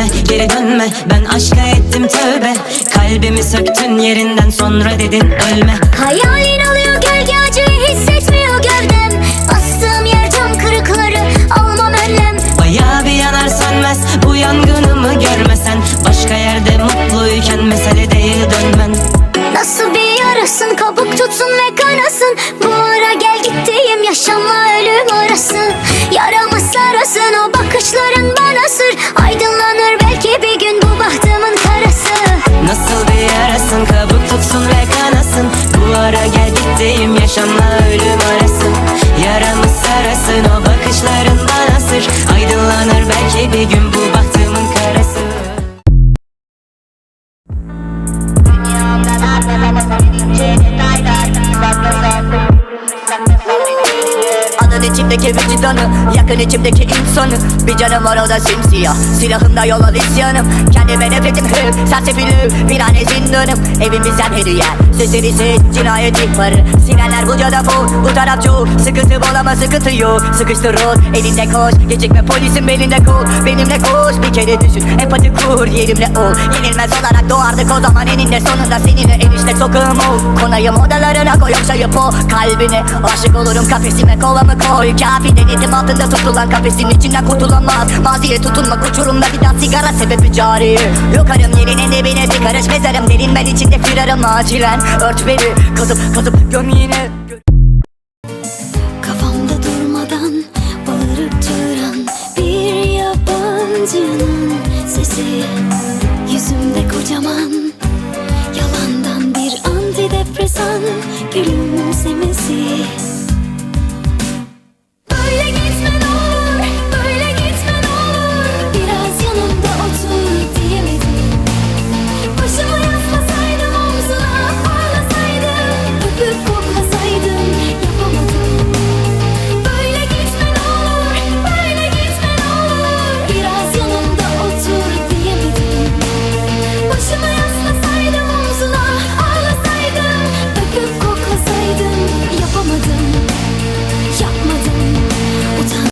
dönme Ben aşka ettim tövbe. Kalbimi söktün yerinden sonra dedin ölme. Hayalin alıyor gölge acıyı hissetmiyor gövdem. Bastığım yer cam kırıkları almam önlem. Bayağı bir yanar sönmez Bu yangınımı görmesen. Başka yerde mutluyken Mesele değil dönmen. Nasıl bir yarasın kabuk tutsun ve kanasın bir yarasın kabuk tutsun ve kanasın. Bu ara gel gittiğim yaşamla ölüm İçimdeki vicdanı Yakın içimdeki insanı. Bir canım var o da simsiyah. Silahımda yol al isyanım. Kendime nefretim hep Sersefilü Bir hane zindanım. Evimizden hediye. Sesleri ses cinayet ihbarı Sinenler bu cada bu taraf çoğu. Sıkıntı bol ama sıkıntı yok. Sıkıştır ol Elinde koş. Gecikme polisin belinde kol Benimle koş Bir kere düşün. Empati kur Yerimle ol. Yenilmez olarak doğardık o zaman eninde sonunda. Seninle enişte sokağım ol. Konayım odalarına koy yoksa yap o kalbini Aşık olurum kafesime kolamı koy Kafi denetim altında tutulan kafesin içinden kurtulamaz. Maziye tutunmak uçurumda bir daha sigara sebebi cari. Yokarım yerin dibine bir karış mezarım Derin ben içinde firarım acilen. Ört beni kazıp kazıp göm yine. Kafamda durmadan bağırıp çağıran bir yabancının sesi. Yüzümde kocaman yalandan bir antidepresan gülümsemesi